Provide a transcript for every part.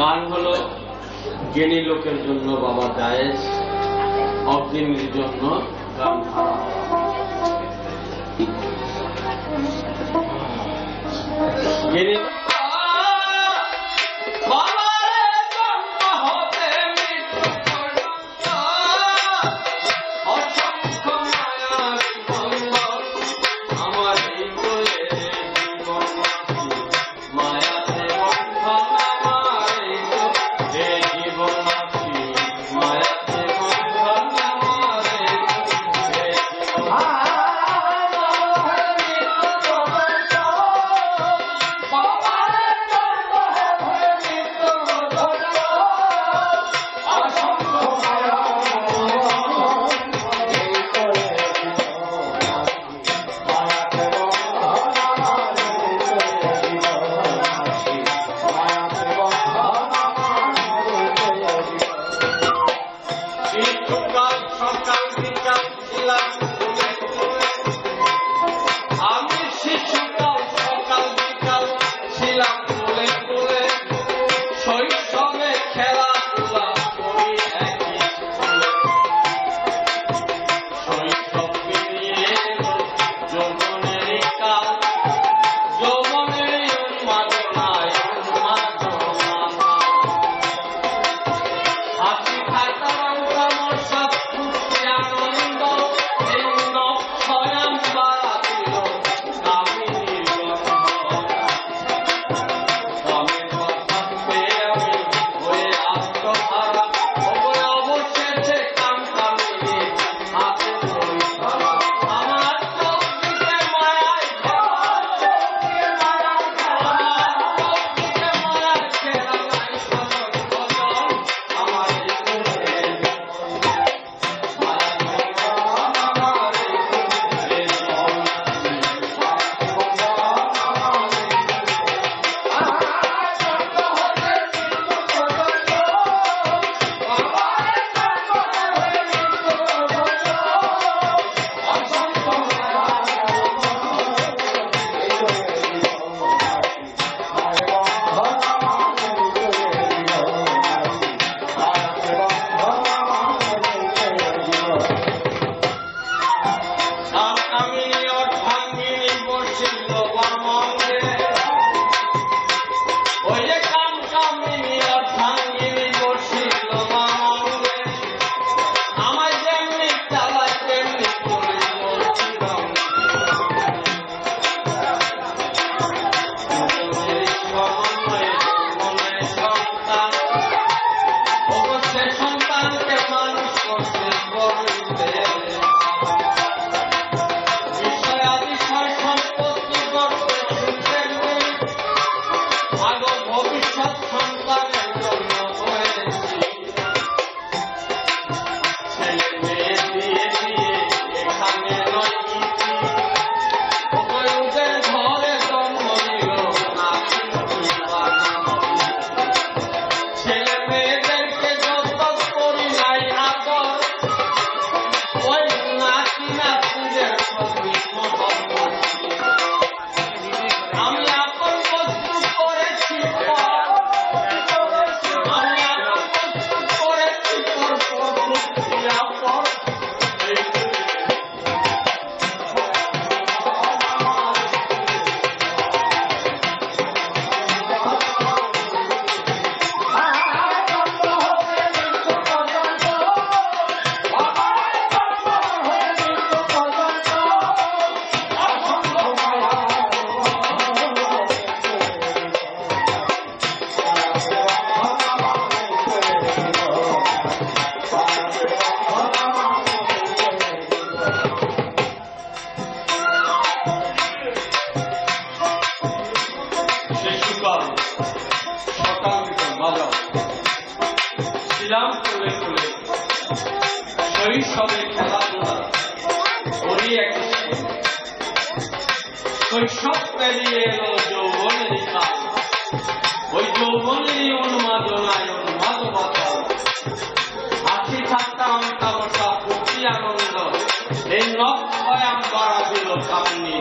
গান হল জ্ঞানী লোকের জন্য বাবা দায়েজ অজ্ঞানীর জন্য গান জ্ঞানী ওই সবে খেলাধুলা ওই এক শৈশব পেরিয়ে এলো যৌবনের কাল ওই যৌবনেরই অনুমাদনায় অনুমাদ মাতাল আছি থাকতাম তামসা ভক্তি আনন্দ। এই নখ ভয়াম বাড়া দিল কামনি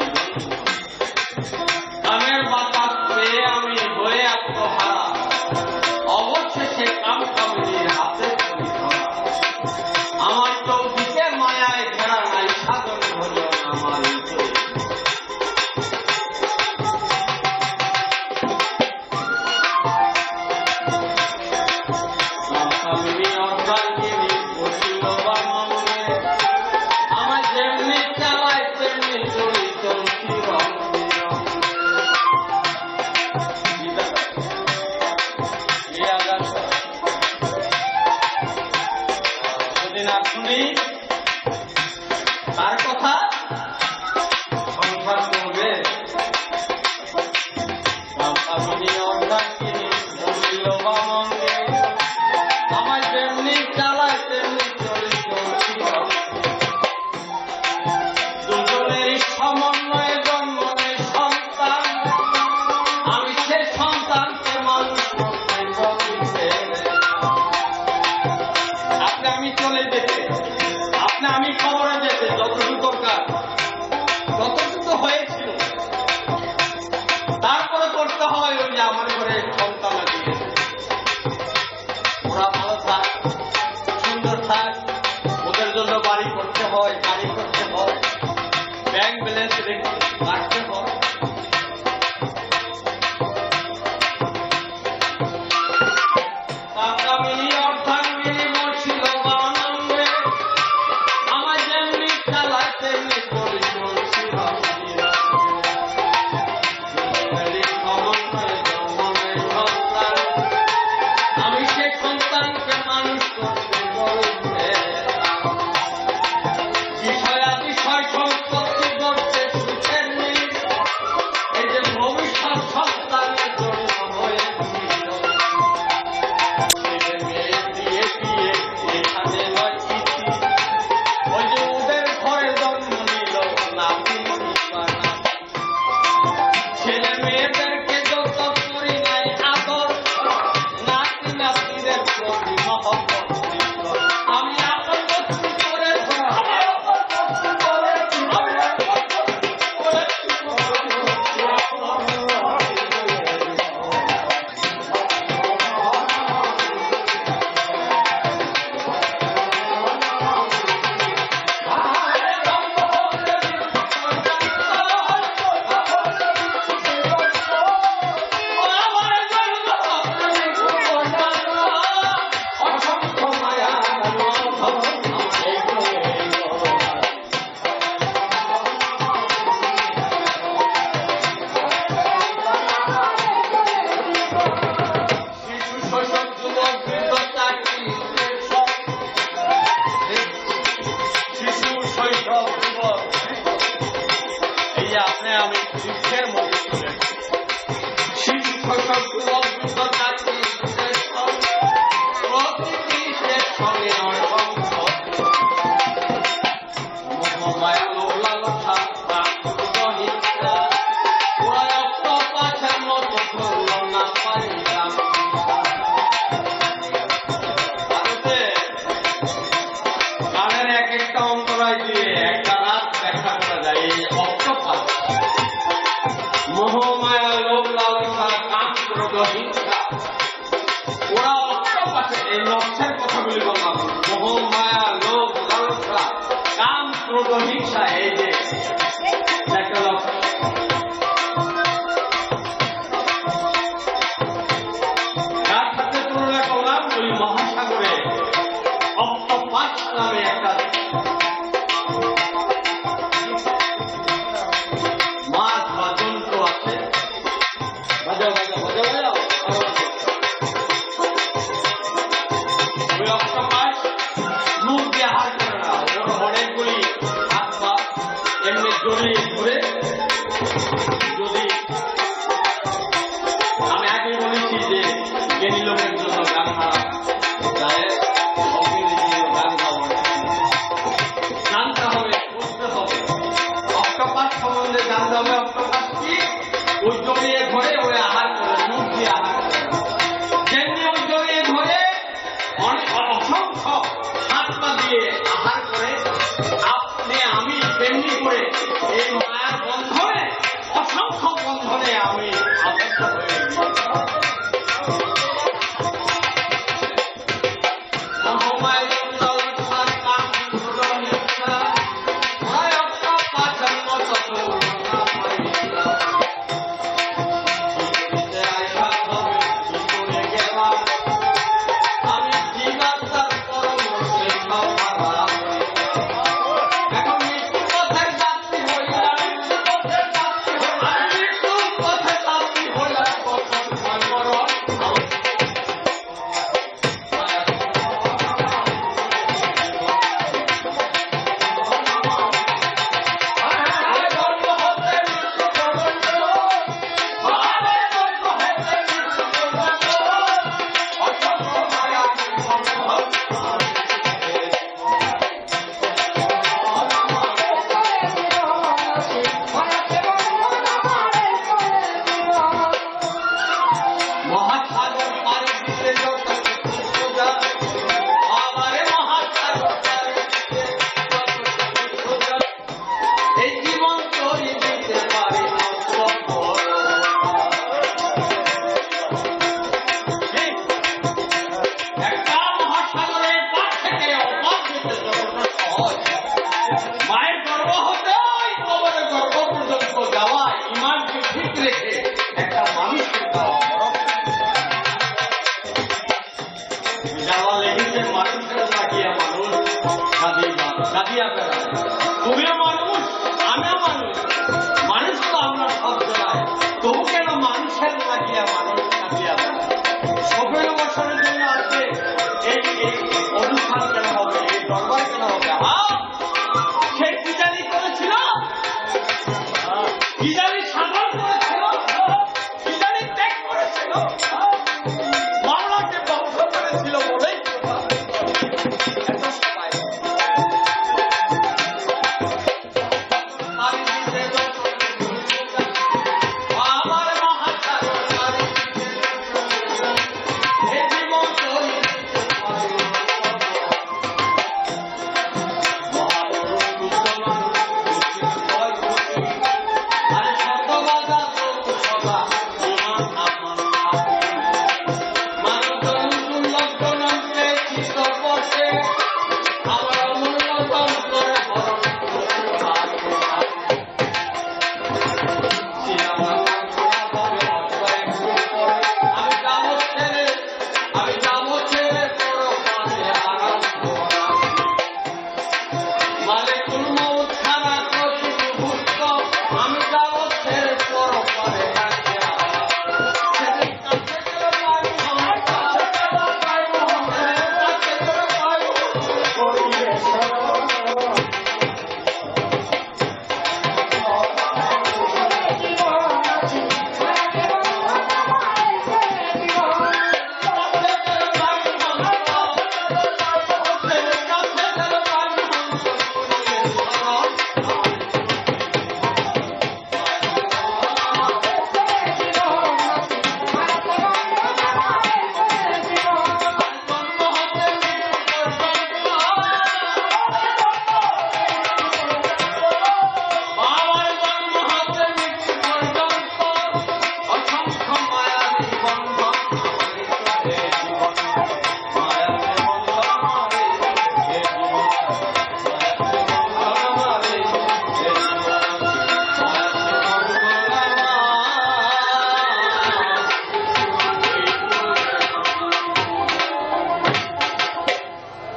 কাম ক্রোধ Applaus किया करें। तुम्हें